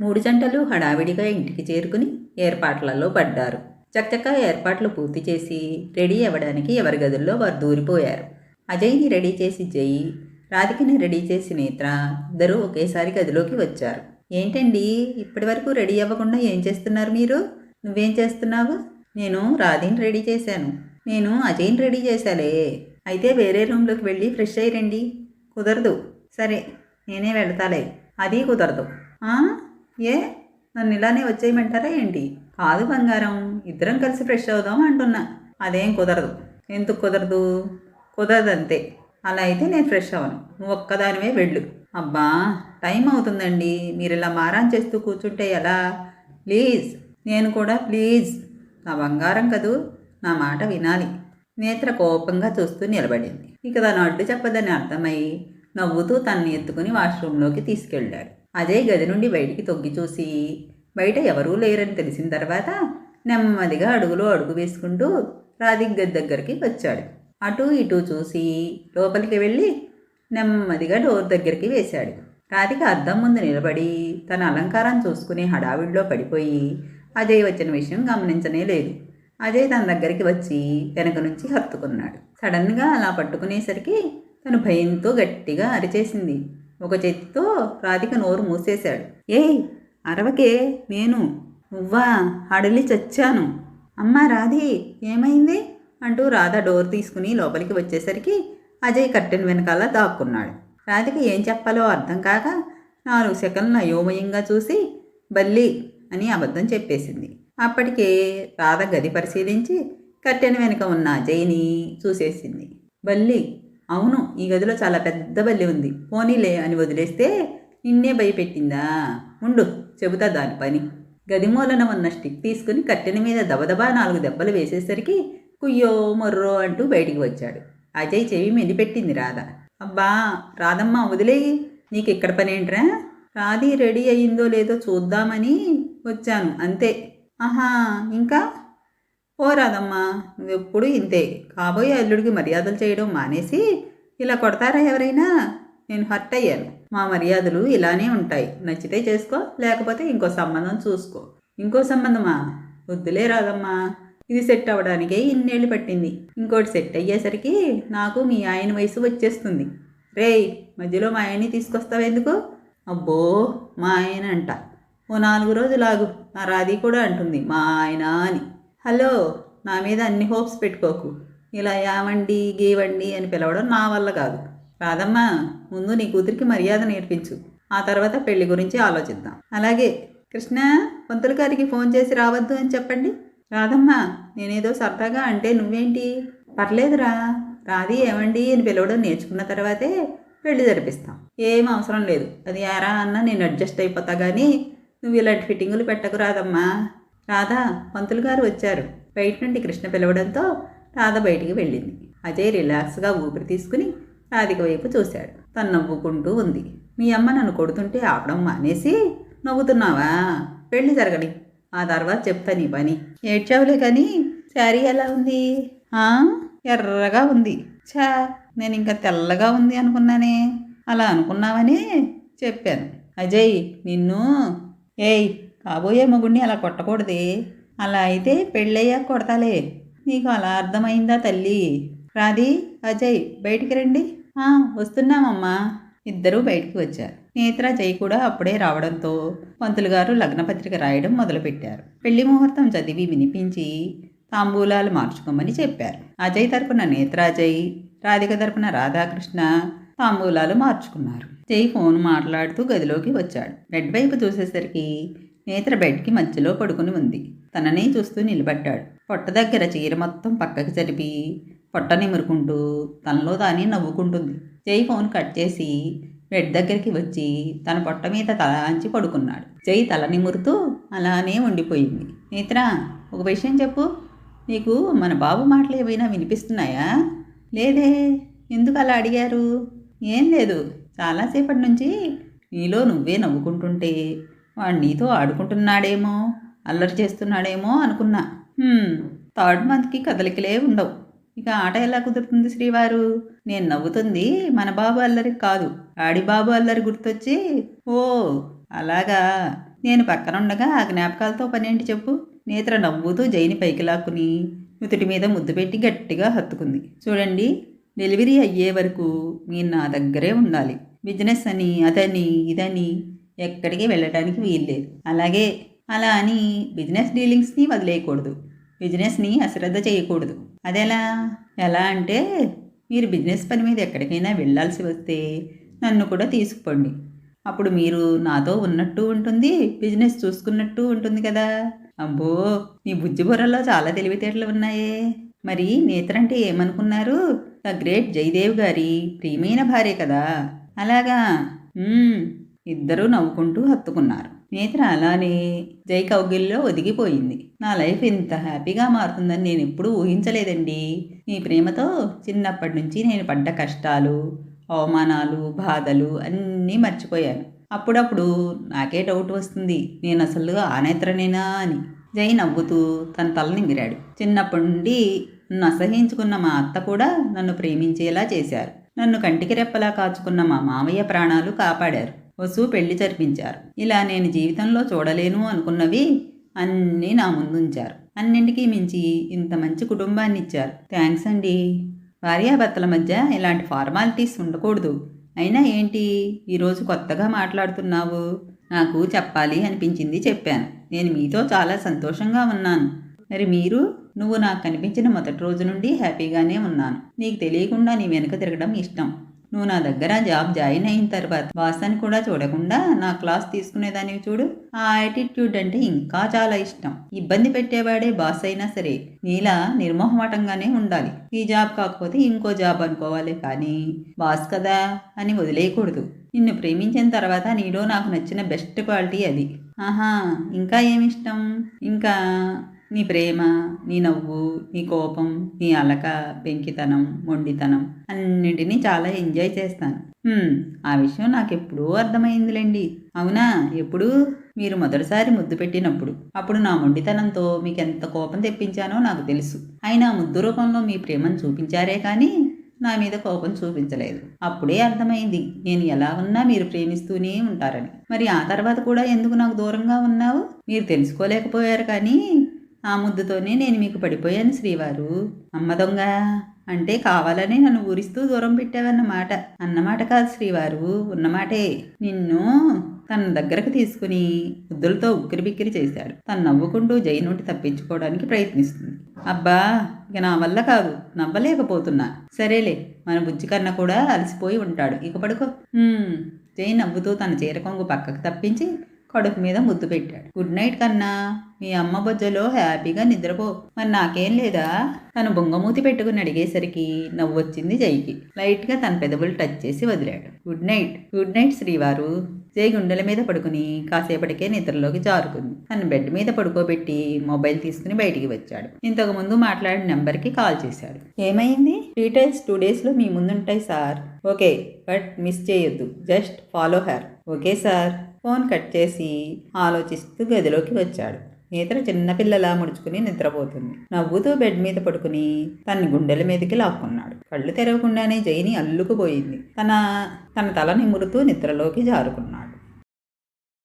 మూడు జంటలు హడావిడిగా ఇంటికి చేరుకుని ఏర్పాట్లలో పడ్డారు. చక్కగా ఏర్పాట్లు పూర్తి చేసి రెడీ అవ్వడానికి ఎవరి గదుల్లో వారు దూరిపోయారు. అజయ్ని రెడీ చేసి జయి రాధికని రెడీ చేసి నేత్ర ఇద్దరూ ఒకేసారి గదిలోకి వచ్చారు. ఏంటండి ఇప్పటి వరకు రెడీ అవ్వకుండా ఏం చేస్తున్నారు మీరు? నువ్వేం చేస్తున్నావు? నేను రాధిని రెడీ చేశాను. నేను అజయ్ని రెడీ చేశాలే. అయితే వేరే రూమ్లోకి వెళ్ళి ఫ్రెష్ అయ్యి రండి. కుదరదు. సరే నేనే వెళ్తాలే. అది కుదరదు. ఏ? నన్ను ఇలానే వచ్చేయమంటారా ఏంటి? కాదు బంగారం ఇద్దరం కలిసి ఫ్రెష్ అవుదాం అంటున్నా. అదేం కుదరదు. ఎందుకు కుదరదు? కుదరదు అంతే అలా అయితే నేను ఫ్రెష్ అవ్వను. నువ్వు ఒక్కదానివే వెళ్ళు. అబ్బా టైం అవుతుందండి. మీరు ఇలా మారాన్ చేస్తూ కూర్చుంటే ఎలా? ప్లీజ్. నేను కూడా ప్లీజ్. నా బంగారం కదూ? నా మాట వినాలి. నేత్ర కోపంగా చూస్తూ నిలబడింది. ఇక తను అడ్డు చెప్పదని అర్థమై నవ్వుతూ తనని ఎత్తుకుని వాష్రూంలోకి తీసుకెళ్ళాడు. అజయ్ గది నుండి బయటికి తొగ్గి చూసి బయట ఎవరూ లేరని తెలిసిన తర్వాత నెమ్మదిగా అడుగులో అడుగు వేసుకుంటూ రాధిక్ గది దగ్గరికి వచ్చాడు. అటు ఇటు చూసి లోపలికి వెళ్ళి నెమ్మదిగా డోర్ దగ్గరికి వేశాడు. రాధిక అద్దం ముందు నిలబడి తన అలంకారం చూసుకునే హడావిడిలో పడిపోయి అజయ్ వచ్చిన విషయం గమనించనే లేదు. అజయ్ తన దగ్గరికి వచ్చి వెనక నుంచి హత్తుకున్నాడు. సడన్గా అలా పట్టుకునేసరికి తను భయంతో గట్టిగా అరిచేసింది. ఒక చేతితో రాధిక నోరు మూసేశాడు. ఏయ్ అరవకే నేను నువ్వా? అడలి చచ్చాను. అమ్మా రాధి ఏమైంది? అంటూ రాధ డోర్ తీసుకుని లోపలికి వచ్చేసరికి అజయ్ కట్టెన్ వెనకాల దాక్కున్నాడు. రాధిక ఏం చెప్పాలో అర్థం కాక నాలుగు సెకండ్లు అయోమయంగా చూసి బల్లి అని అబద్ధం చెప్పేసింది. అప్పటికే రాధ గది పరిశీలించి కట్టెన వెనుక ఉన్న అజయ్ని చూసేసింది. బల్లి అవును ఈ గదిలో చాలా పెద్ద బల్లి ఉంది. పోనీలే అని వదిలేస్తే నిన్నే భయపెట్టిందా? ఉండు చెబుతా దాని పని. గది మూలన ఉన్న స్టిక్ తీసుకుని కట్టెన మీద దబదబా నాలుగు దెబ్బలు వేసేసరికి కుయ్యో మొర్రో అంటూ బయటికి వచ్చాడు. అజయ్ చెవి మెలిపెట్టింది రాధ. అబ్బా రాధమ్మ వదిలేయి. నీకు ఇక్కడ పనేంట్రా? రాధి రెడీ అయ్యిందో లేదో చూద్దామని వచ్చాను అంతే. ఆహా ఇంకా? పోరాదమ్మా రాదమ్మా నువ్వెప్పుడు ఇంతే. కాబోయే అల్లుడికి మర్యాదలు చేయడం మానేసి ఇలా కొడతారా ఎవరైనా? నేను హర్ట్ అయ్యాను. మా మర్యాదలు ఇలానే ఉంటాయి. నచ్చితే చేసుకో లేకపోతే ఇంకో సంబంధం చూసుకో. ఇంకో సంబంధమా? వద్దులే రాదమ్మా ఇది సెట్ అవ్వడానికే ఇన్నేళ్ళు పట్టింది. ఇంకోటి సెట్ అయ్యేసరికి నాకు మీ ఆయన వయసు వచ్చేస్తుంది. రేయ్ మధ్యలో మా ఆయన్ని తీసుకొస్తావెందుకు అబ్బో మా ఆయన అంట ఓ నాలుగు రోజులు ఆగు. నా రాధి కూడా అంటుంది మా ఆయన అని. హలో నా మీద అన్ని హోప్స్ పెట్టుకోకు. ఇలా యావండి గీవండి అని పిలవడం నా వల్ల కాదు. రాదమ్మా ముందు నీ కూతురికి మర్యాద నేర్పించు. ఆ తర్వాత పెళ్ళి గురించి ఆలోచిద్దాం. అలాగే కృష్ణ పంతుల గారికి ఫోన్ చేసి రావద్దు అని చెప్పండి. రాదమ్మా నేనేదో సరదాగా అంటే నువ్వేంటి? పర్లేదురా రాది ఏమండి అని పిలవడం నేర్చుకున్న తర్వాతే పెళ్ళి జరిపిస్తాం. ఏం అవసరం లేదు. అది యారా అన్న నేను అడ్జస్ట్ అయిపోతా కానీ నువ్వు ఇలాంటి ఫిట్టింగులు పెట్టకు రాదమ్మా. రాధా పంతులు గారు వచ్చారు. బయట నుండి కృష్ణ పిలవడంతో రాధ బయటికి వెళ్ళింది. అజయ్ రిలాక్స్గా ఊపిరి తీసుకుని రాధిక వైపు చూశాడు. తను నవ్వుకుంటూ ఉంది. మీ అమ్మ నన్ను కొడుతుంటే ఆపడం మానేసి నవ్వుతున్నావా? పెళ్ళి జరగని. ఆ తర్వాత చెప్తా నీ పని. ఏడ్చావులే కానీ శారీ ఎలా ఉంది? ఆ, ఎర్రగా ఉంది. ఛా! నేను ఇంకా తెల్లగా ఉంది అనుకున్నానే. అలా అనుకున్నావని చెప్పాను. అజయ్ నిన్ను ఏయ్ కాబోయే మొగుడిని అలా కొట్టకూడదే. అలా అయితే పెళ్ళయ్యాక కొడతాలే. నీకు అలా అర్థమైందా తల్లి? రాధి అజయ్ బయటికి రండి. వస్తున్నామమ్మా. ఇద్దరూ బయటికి వచ్చారు. నేత్ర జై కూడా అప్పుడే రావడంతో పంతులు గారు లగ్నపత్రిక రాయడం మొదలుపెట్టారు. పెళ్ళి ముహూర్తం చదివి వినిపించి తాంబూలాలు మార్చుకోమని చెప్పారు. అజయ్ తరపున నేత్రాజయ్ రాధిక తరపున రాధాకృష్ణ తాంబూలాలు మార్చుకున్నారు. జై ఫోన్ మాట్లాడుతూ గదిలోకి వచ్చాడు. బెడ్ వైపు చూసేసరికి నేత్ర బెడ్కి మధ్యలో పడుకుని ఉంది. తననే చూస్తూ నిలబడ్డాడు. పొట్ట దగ్గర చీర మొత్తం పక్కకి జరిపి పొట్ట నిమురుకుంటూ తనలో తానే నవ్వుకుంటుంది. జై ఫోన్ కట్ చేసి బెడ్ దగ్గరికి వచ్చి తన పొట్ట మీద తల అంచి పడుకున్నాడు. జై తల నిమురుతూ అలానే ఉండిపోయింది. నేత్ర ఒక విషయం చెప్పు. నీకు మన బాబు మాటలు ఏమైనా వినిపిస్తున్నాయా? లేదే. ఎందుకు అలా అడిగారు? ఏం లేదు. చాలాసేపటి నుంచి నీలో నువ్వే నవ్వుకుంటుంటే వాడు నీతో ఆడుకుంటున్నాడేమో అల్లరి చేస్తున్నాడేమో అనుకున్నా. థర్డ్ మంత్కి కదలికలే ఉండవు. ఇక ఆట ఎలా కుదురుతుంది శ్రీవారు? నేను నవ్వుతుంది మన బాబు అల్లరి కాదు. ఆడి బాబు అల్లరి గుర్తొచ్చి ఓ అలాగా. నేను పక్కనుండగా ఆ జ్ఞాపకాలతో పనేంటి చెప్పు? నేత్ర నవ్వుతూ జైని పైకి లాక్కుని నుతుటి మీద ముద్దు పెట్టి గట్టిగా హత్తుకుంది. చూడండి డెలివరీ అయ్యే వరకు మీరు నా దగ్గరే ఉండాలి. బిజినెస్ అని అదని ఇదని ఎక్కడికి వెళ్ళడానికి వీల్లేదు. అలాగే అలా అని బిజినెస్ డీలింగ్స్ని వదిలేయకూడదు. బిజినెస్ని అశ్రద్ధ చేయకూడదు. అదెలా? ఎలా అంటే మీరు బిజినెస్ పని మీద ఎక్కడికైనా వెళ్ళాల్సి వస్తే నన్ను కూడా తీసుకుపోండి. అప్పుడు మీరు నాతో ఉన్నట్టు ఉంటుంది బిజినెస్ చూసుకున్నట్టు ఉంటుంది కదా. అబ్బో నీ బుజ్జి బుర్రలో చాలా తెలివితేటలు ఉన్నాయే. మరి నేత్రంటే ఏమనుకున్నారు? ద గ్రేట్ జయదేవ్ గారి ప్రియమైన భార్య కదా. అలాగా? ఇద్దరూ నవ్వుకుంటూ హత్తుకున్నారు. నేత్ర అలానే జై కౌగిల్లో ఒదిగిపోయింది. నా లైఫ్ ఇంత హ్యాపీగా మారుతుందని నేను ఎప్పుడూ ఊహించలేదండి. మీ ప్రేమతో చిన్నప్పటి నుంచి నేను పడ్డ కష్టాలు అవమానాలు బాధలు అన్నీ మర్చిపోయాను. అప్పుడప్పుడు నాకే డౌట్ వస్తుంది నేను అసలు ఆనేత్రనేనా అని. జై నవ్వుతూ తన తల విరాడు చిన్నప్పటి నుండి నన్ను అసహించుకున్న మా అత్త కూడా నన్ను ప్రేమించేలా చేశారు. నన్ను కంటికి రెప్పలా కాచుకున్న మా మామయ్య ప్రాణాలు కాపాడారు. వసు పెళ్ళి జరిపించారు. ఇలా నేను జీవితంలో చూడలేను అనుకున్నవి అన్నీ నా ముందుంచారు. అన్నింటికీ మించి ఇంత మంచి కుటుంబాన్ని ఇచ్చారు. థ్యాంక్స్ అండి. భార్యాభర్తల మధ్య ఇలాంటి ఫార్మాలిటీస్ ఉండకూడదు. అయినా ఏంటి? ఈరోజు కొత్తగా మాట్లాడుతున్నావు. నాకు చెప్పాలి అనిపించింది చెప్పాను. నేను మీతో చాలా సంతోషంగా ఉన్నాను. మరి మీరు? నువ్వు నాకు కనిపించిన మొదటి రోజు నుండి హ్యాపీగానే ఉన్నాను. నీకు తెలియకుండా నీ వెనుక తిరగడం ఇష్టం. నువ్వు నా దగ్గర జాబ్ జాయిన్ అయిన తర్వాత బాసాన్ని కూడా చూడకుండా నా క్లాస్ తీసుకునేదానివి చూడు. ఆ యాటిట్యూడ్ అంటే ఇంకా చాలా ఇష్టం. ఇబ్బంది పెట్టేవాడే బాస్ అయినా సరే నీలా నిర్మోహమాటంగానే ఉండాలి. ఈ జాబ్ కాకపోతే ఇంకో జాబ్ అనుకోవాలి కానీ బాస్ కదా అని వదిలేయకూడదు. నిన్ను ప్రేమించిన తర్వాత నీలో నాకు నచ్చిన బెస్ట్ క్వాలిటీ అది. ఆహా ఇంకా ఏమిష్టం ఇంకా నీ ప్రేమ నీ నవ్వు నీ కోపం నీ అలక పెంకితనం మొండితనం అన్నింటినీ చాలా ఎంజాయ్ చేస్తాను. ఆ విషయం నాకు ఎప్పుడూ అర్థమైందిలేండి. అవునా? ఎప్పుడు? మీరు మొదటిసారి ముద్దు పెట్టినప్పుడు. అప్పుడు నా మొండితనంతో మీకు ఎంత కోపం తెప్పించానో నాకు తెలుసు. అయినా ముద్దు రూపంలో మీ ప్రేమను చూపించారే కానీ నా మీద కోపం చూపించలేదు. అప్పుడే అర్థమైంది. నేను ఎలా ఉన్నా మీరు ప్రేమిస్తూనే ఉంటారని. మరి ఆ తర్వాత కూడా ఎందుకు నాకు దూరంగా ఉన్నావు? మీరు తెలుసుకోలేకపోయారు కానీ ఆ ముద్దుతోనే నేను మీకు పడిపోయాను శ్రీవారు. అమ్మ దొంగ అంటే కావాలని నన్ను ఊరిస్తూ దూరం పెట్టావన్నమాట. అన్నమాట కాదు శ్రీవారు ఉన్నమాటే. నిన్ను తన దగ్గరకు తీసుకుని ముద్దులతో ఉక్కిరి బిక్కిరి చేశాడు. తను నవ్వుకుంటూ జై నుండి తప్పించుకోవడానికి ప్రయత్నిస్తుంది. అబ్బా ఇక నా వల్ల కాదు నవ్వలేకపోతున్నా. సరేలే మన బుజ్జి కన్నా కూడా అలసిపోయి ఉంటాడు. ఇక పడుకో. జై నవ్వుతూ తన చీర కొంగు పక్కకు తప్పించి కడుపు మీద ముద్దు పెట్టాడు. గుడ్ నైట్ కన్నా మీ అమ్మ బొజ్జలో హ్యాపీగా నిద్రపో. మరి నాకేం లేదా? తను బొంగమూతి పెట్టుకుని అడిగేసరికి నవ్వొచ్చింది జైకి. లైట్గా తన పెదవులు టచ్ చేసి వదిలాడు. గుడ్ నైట్ గుడ్ నైట్ శ్రీవారు. జై గుండెల మీద పడుకుని కాసేపటికే నిద్రలోకి జారుకుంది. తన బెడ్ మీద పడుకోబెట్టి మొబైల్ తీసుకుని బయటికి వచ్చాడు. ఇంతకు ముందు మాట్లాడిన నెంబర్కి కాల్ చేశాడు. ఏమైంది? డీటెయిల్స్ టూ డేస్లో మీ ముందుంటాయి సార్. ఓకే బట్ మిస్ చేయొద్దు. Just follow her. Okay sir. Phone cut చేసి ఆలోచిస్తూ గదిలోకి వచ్చాడు. నేత్ర చిన్నపిల్లలా ముడుచుకుని నిద్రపోతుంది. నవ్వుతూ బెడ్ మీద పడుకుని తన గుండెల మీదకి లాక్కున్నాడు. కళ్ళు తెరవకుండానే జైని అల్లుకుపోయింది. తన తన తల నిమురుతూ నిద్రలోకి జారుకున్నాడు.